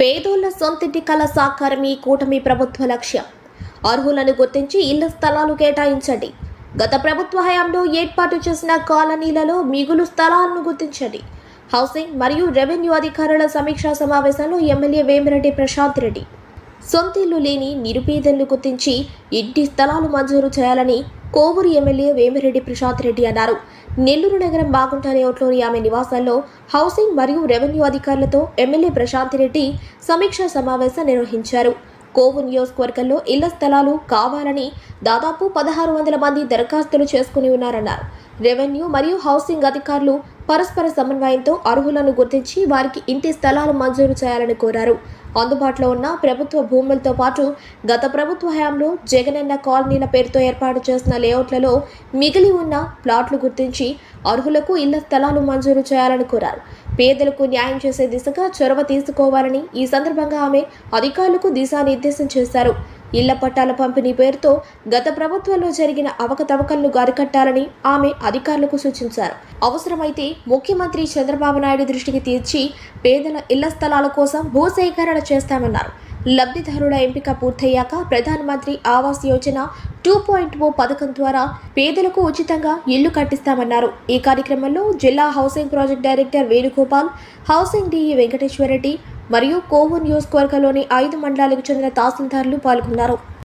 పేదోళ్ళ సొంతింటి కళ సాకారం ఈ కూటమి ప్రభుత్వ లక్ష్యం. అర్హులను గుర్తించి ఇళ్ళ స్థలాలు కేటాయించండి. గత ప్రభుత్వ హయాంలో ఏర్పాటు చేసిన కాలనీలలో మిగులు స్థలాలను గుర్తించండి. హౌసింగ్ మరియు రెవెన్యూ అధికారుల సమీక్షా సమావేశంలో ఎమ్మెల్యే వేమిరెడ్డి ప్రశాంత్ రెడ్డి. సొంతిల్లు లేని నిరుపేదలను గుర్తించి ఇంటి స్థలాలు మంజూరు చేయాలని కోవూరు ఎమ్మెల్యే వేమిరెడ్డి ప్రశాంత్ రెడ్డి అన్నారు. నెల్లూరు నగరం బాగుంట లేఅవుట్లోని ఆమె నివాసాల్లో హౌసింగ్ మరియు రెవెన్యూ అధికారులతో ఎమ్మెల్యే ప్రశాంత్ రెడ్డి సమీక్షా సమావేశం నిర్వహించారు. కోవు నియోజకవర్గంలో ఇళ్ళ స్థలాలు కావాలని దాదాపు పదహారు వందల మంది దరఖాస్తులు చేసుకుని ఉన్నారన్నారు. రెవెన్యూ మరియు హౌసింగ్ అధికారులు పరస్పర సమన్వయంతో అర్హులను గుర్తించి వారికి ఇంటి స్థలాలు మంజూరు చేయాలని కోరారు. అందుబాటులో ఉన్న ప్రభుత్వ భూములతో పాటు గత ప్రభుత్వ హయాంలో జగనన్న కాలనీల పేరుతో ఏర్పాటు చేసిన లేఅవుట్లలో మిగిలి ఉన్న ప్లాట్లు గుర్తించి అర్హులకు ఇళ్ళ స్థలాలు మంజూరు చేయాలని కోరారు. పేదలకు న్యాయం చేసే దిశగా చొరవ తీసుకోవాలని ఈ సందర్భంగా ఆమె అధికారులకు దిశానిర్దేశం చేశారు. ఇళ్ళ పట్టాల పంపిణీ పేరుతో గత ప్రభుత్వంలో జరిగిన అవకతవకలను గారికట్టాలని ఆమె అధికారులకు సూచించారు. అవసరమైతే ముఖ్యమంత్రి చంద్రబాబు నాయుడు దృష్టికి తీర్చి పేదల ఇళ్ళ స్థలాల కోసం భూసేకరణ చేస్తామన్నారు. లబ్ధిదారుల ఎంపిక పూర్తయ్యాక Pradhan Mantri Awas Yojana two point O పథకం ద్వారా పేదలకు ఉచితంగా ఇల్లు కట్టిస్తామన్నారు. ఈ కార్యక్రమంలో జిల్లా housing project director Venugopal housing DE Venkateswara Reddy మరియు కోవూరు నియోజకవర్గంలోని ఐదు మండలాలకు చెందిన తహసీల్దార్లు పాల్గొన్నారు.